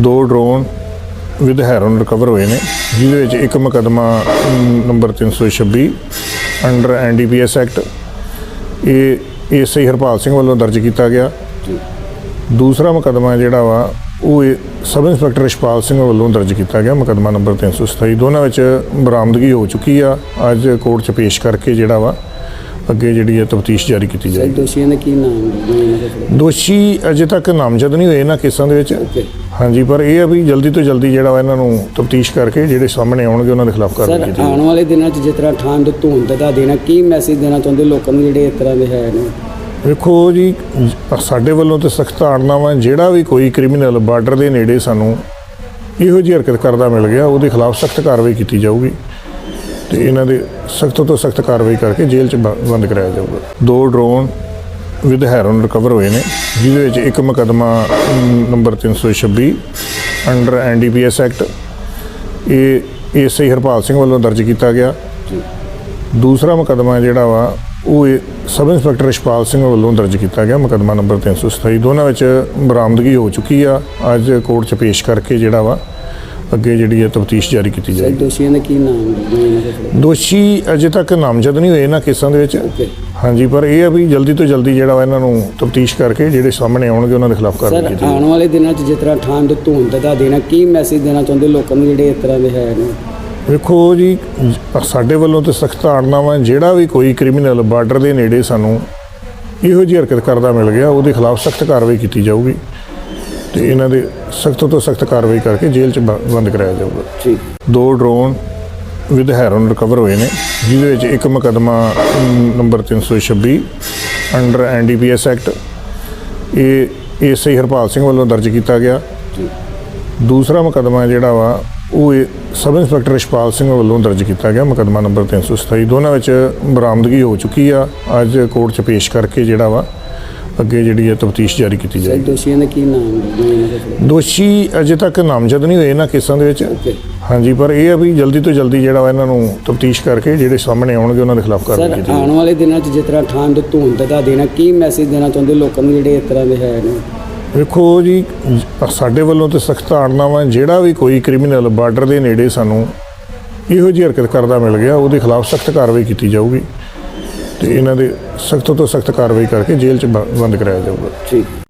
ਦੋ drone with heroin recover ਹੋਏ ਨੇ ਜਿਹਦੇ ਵਿੱਚ ਇੱਕ ਮੁਕੱਦਮਾ um, number 326 under NDPS act ਇਹ ਏਐਸਆਈ ਹਰਪਾਲ ਸਿੰਘ ਵੱਲੋਂ ਦਰਜ ਕੀਤਾ ਗਿਆ। ਦੂਸਰਾ ਮੁਕੱਦਮਾ ਜਿਹੜਾ ਵਾ ਉਹ ਇਹ ਸਬ ਇੰਸਪੈਕਟਰ ਰਿਸ਼ਪਾਲ ਸਿੰਘ ਵੱਲੋਂ ਦਰਜ ਕੀਤਾ ਗਿਆ ਮੁਕੱਦਮਾ ਨੰਬਰ 327 ਦੋਨਾਂ ਵਿੱਚ ਬਰਾਮਦਗੀ ਹੋ ਚੁੱਕੀ ਆ। ਅੱਜ ਕੋਰਟ 'ਚ ਪੇਸ਼ ਕਰਕੇ ਜਿਹੜਾ ਵਾ ਅੱਗੇ ਜਿਹੜੀ ਹੈ ਤਫਤੀਸ਼ ਜਾਰੀ ਕੀਤੀ ਸਰ ਜਾਏਗੀ ਦੋਸ਼ੀਆਂ ਦਾ ਕੀ ਨਾਮ ਹੈ ਇਹਨਾਂ ਦਾ ਫਿਰ? ਦੋਸ਼ੀ ਅਜੇ ਤੱਕ ਨਾਮਜ਼ਦ ਨਹੀਂ ਹੋਏ ਇਹਨਾਂ ਕੇਸਾਂ ਦੇ ਵਿੱਚ। ਹਾਂਜੀ ਪਰ ਇਹ ਆ ਵੀ ਜਲਦੀ ਤੋਂ ਜਲਦੀ ਜਿਹੜਾ ਵਾ ਇਹਨਾਂ ਨੂੰ ਤਫਤੀਸ਼ ਕਰਕੇ ਜਿਹੜੇ ਸਾਹਮਣੇ ਆਉਣਗੇ ਉਹਨਾਂ ਦੇ ਖਿਲਾਫ ਸਰ ਕਾਰਵਾਈ ਕੀਤੀ ਆਉਣ ਵਾਲੇ ਦਿਨਾਂ 'ਚ ਜਿਸ ਤਰ੍ਹਾਂ ਠੰਡ ਧੁੰਦ ਦਾ ਦੇਣਾ ਕੀ ਮੈਸੇਜ ਦੇਣਾ ਚਾਹੁੰਦੇ ਲੋਕਾਂ ਨੂੰ ਜਿਹੜੇ ਇਸ ਤਰ੍ਹਾਂ ਦੇ ਹੈ ਨੇ? ਵੇਖੋ ਜੀ ਜ- ਸਾਡੇ ਵੱਲੋਂ ਤੇ ਸਖਤ ਆੜਨਾ ਵਾ ਜਿਹੜਾ ਵੀ ਕੋਈ ਕ੍ਰਿਮੀਨਲ ਬਾਰਡਰ ਦੇ ਨੇੜੇ ਸਾਨੂੰ ਇਹੋ ਜਿਹੀ ਹਰਕਤ ਕਰਦਾ ਮਿਲ ਗਿਆ ਉਹਦੇ ਖਿਲਾਫ ਸਖਤ ਕਾਰਵਾਈ ਕੀਤੀ ਜਾਊਗੀ। ਤੇ ਇਹਨਾਂ ਦੇ ਸਖਤ ਤੋਂ ਸਖਤ ਕਾਰਵਾਈ ਕਰਕੇ ਜੇਲ੍ਹ 'ਚ ਬ- ਬੰਦ ਕਰਾਇਆ ਜਾਊਗਾ। ਦੋ ਡਰੋਨ ਵਿਦ ਹੈਰੋਨ ਰਿਕਵਰ ਹੋਏ ਨੇ ਜਿਹਦੇ ਵਿੱਚ ਇੱਕ ਮੁਕੱਦਮਾ um, number 326 under NDPS act ਇਹ ਏਐਸਆਈ ਹਰਪਾਲ ਸਿੰਘ ਵੱਲੋਂ ਦਰਜ ਕੀਤਾ ਗਿਆ। ਦੂਸਰਾ ਮੁਕੱਦਮਾ ਜਿਹੜਾ ਵਾ ਉਹ ਇਹ ਸਬ ਇੰਸਪੈਕਟਰ ਰਿਸ਼ਪਾਲ ਸਿੰਘ ਵੱਲੋਂ ਦਰਜ ਕੀਤਾ ਗਿਆ ਮੁਕੱਦਮਾ ਨੰਬਰ 327 ਦੋਨਾਂ ਵਿੱਚ ਬਰਾਮਦਗੀ ਹੋ ਚੁੱਕੀ ਆ। ਅੱਜ ਕੋਰਟ 'ਚ ਪੇਸ਼ ਕਰਕੇ ਜਿਹੜਾ ਵਾ ਅੱਗੇ ਜਿਹੜੀ ਹੈ ਤਫਤੀਸ਼ ਜਾਰੀ ਕੀਤੀ ਸਰ ਜਾਏਗੀ। ਦੋਸ਼ੀਆਂ ਦਾ ਕੀ ਨਾਮ ਹੈ ਇਹਨਾਂ ਦਾ ਫਿਰ? ਦੋਸ਼ੀ ਅਜੇ ਤੱਕ ਨਾਮਜ਼ਦ ਨਹੀਂ ਹੋਏ ਇਹਨਾਂ ਕੇਸਾਂ ਦੇ ਵਿੱਚ। ਹਾਂਜੀ ਪਰ ਇਹ ਆ ਵੀ ਜਲਦੀ ਤੋਂ ਜਲਦੀ ਜਿਹੜਾ ਵਾ ਇਹਨਾਂ ਨੂੰ ਤਫਤੀਸ਼ ਕਰਕੇ ਜਿਹੜੇ ਸਾਹਮਣੇ ਆਉਣਗੇ ਉਹਨਾਂ ਦੇ ਖਿਲਾਫ ਕਾਰਵਾਈ ਸਰ ਕੀਤੀ ਆਉਣ ਵਾਲੇ ਦਿਨਾਂ 'ਚ ਜਿਸ ਤਰ੍ਹਾਂ ਠੰਡ ਧੁੰਦ ਦਾ ਦੇਣਾ ਕੀ ਮੈਸੇਜ ਦੇਣਾ ਚਾਹੁੰਦੇ ਲੋਕਾਂ ਨੂੰ ਜਿਹੜੇ ਇਸ ਤਰ੍ਹਾਂ ਦੇ ਹੈ ਨੇ? ਵੇਖੋ ਜੀ ਸਾਡੇ ਵੱਲੋਂ ਤੇ ਸਖਤ ਆੜਨਾ ਵਾ ਜਿਹੜਾ ਵੀ ਕੋਈ ਕ੍ਰਿਮੀਨਲ ਬਾਰਡਰ ਦੇ ਨੇੜੇ ਸਾਨੂੰ ਇਹੋ ਜਿਹੀ ਹਰਕਤ ਕਰਦਾ ਮਿਲ ਗਿਆ ਉਹਦੇ ਖਿਲਾਫ ਸਖਤ ਕਾਰਵਾਈ ਕੀਤੀ ਜਾਊਗੀ। ਤੇ ਇਹਨਾਂ ਦੇ ਸਖਤ ਤੋਂ ਸਖਤ ਕਾਰਵਾਈ ਕਰਕੇ ਜੇਲ੍ਹ 'ਚ ਬੰਦ ਕਰਾਇਆ ਜਾਊਗਾ। ਠੀਕ। ਦੋ ਡਰੋਨ ਵਿਦ ਹੈਰੋਨ ਰਿਕਵਰ ਹੋਏ ਨੇ ਜਿਹਦੇ ਵਿੱਚ ਇੱਕ ਮੁਕੱਦਮਾ ਨੰਬਰ 326 ਅੰਡਰ ਐਨਡੀਪੀਐਸ ਐਕਟ ਇਹ ਏਐਸਆਈ ਹਰਪਾਲ ਸਿੰਘ ਵੱਲੋਂ ਦਰਜ ਕੀਤਾ ਗਿਆ। ਦੂਸਰਾ ਮੁਕੱਦਮਾ ਜਿਹੜਾ ਵਾ ਉਹ ਸਬ ਇੰਸਪੈਕਟਰ ਰਿਸ਼ਪਾਲ ਸਿੰਘ ਵੱਲੋਂ ਦਰਜ ਕੀਤਾ ਗਿਆ ਮੁਕੱਦਮਾ ਨੰਬਰ 327 ਦੋਨਾਂ ਵਿੱਚ ਬਰਾਮਦਗੀ ਹੋ ਚੁੱਕੀ ਆ। ਅੱਜ ਕੋਰਟ 'ਚ ਪੇਸ਼ ਕਰਕੇ ਜਿਹੜਾ ਵਾ ਅੱਗੇ ਜਿਹੜੀ ਹੈ ਤਫਤੀਸ਼ ਜਾਰੀ ਕੀਤੀ ਸਰ ਜਾਏਗੀ। ਦੋਸ਼ੀਆਂ ਦਾ ਕੀ ਨਾਮ ਹੈ? ਦਾ? ਦੋਸ਼ੀ ਅਜੇ ਤੱਕ ਨਾਮਜ਼ਦ ਨਹੀਂ ਹੋਏ ਇਹਨਾਂ ਕੇਸਾਂ ਦੇ ਵਿੱਚ। ਓਕੇ। ਹਾਂਜੀ ਪਰ ਇਹ ਆ ਵੀ ਜਲਦੀ ਤੋਂ ਜਲਦੀ ਜਿਹੜਾ ਵਾ ਇਹਨਾਂ ਨੂੰ ਤਫਤੀਸ਼ ਕਰਕੇ ਜਿਹੜੇ ਸਾਹਮਣੇ ਆਉਣਗੇ ਉਹਨਾਂ ਦੇ ਖਿਲਾਫ ਕਾਰਵਾਈ ਸਰ ਕੀਤੀ ਆਉਣ ਵਾਲੇ ਦਿਨਾਂ 'ਚ ਜਿਸ ਤਰ੍ਹਾਂ ਠੰਡ ਧੁੰਦ ਦਾ ਦੇਣਾ ਕੀ ਮੈਸੇਜ ਦੇਣਾ ਚਾਹੁੰਦੇ ਲੋਕਾਂ ਨੂੰ ਜਿਹੜੇ ਇਸ ਤਰ੍ਹਾਂ ਦੇ ਹੈ ਨੇ? ਵੇਖੋ ਜੀ ਜ- ਸਾਡੇ ਵੱਲੋਂ ਤੇ ਸਖਤ ਆੜਨਾ ਵਾ ਜਿਹੜਾ ਵੀ ਕੋਈ ਕ੍ਰਿਮੀਨਲ ਬਾਰਡਰ ਦੇ ਨੇੜੇ ਸਾਨੂੰ ਇਹੋ ਜਿਹੀ ਹਰਕਤ ਕਰਦਾ ਮਿਲ ਗਿਆ ਉਹਦੇ ਖਿਲਾਫ ਸਖਤ ਕਾਰਵਾਈ ਕੀਤੀ ਜਾਊਗੀ। ਤੇ ਇਹਨਾਂ ਦੇ ਸਖਤ ਤੋਂ ਸਖਤ ਕਾਰਵਾਈ ਕਰਕੇ ਜੇਲ੍ਹ 'ਚ ਬ- ਬੰਦ ਕਰਾਇਆ ਜਾਊਗਾ। ਠੀਕ।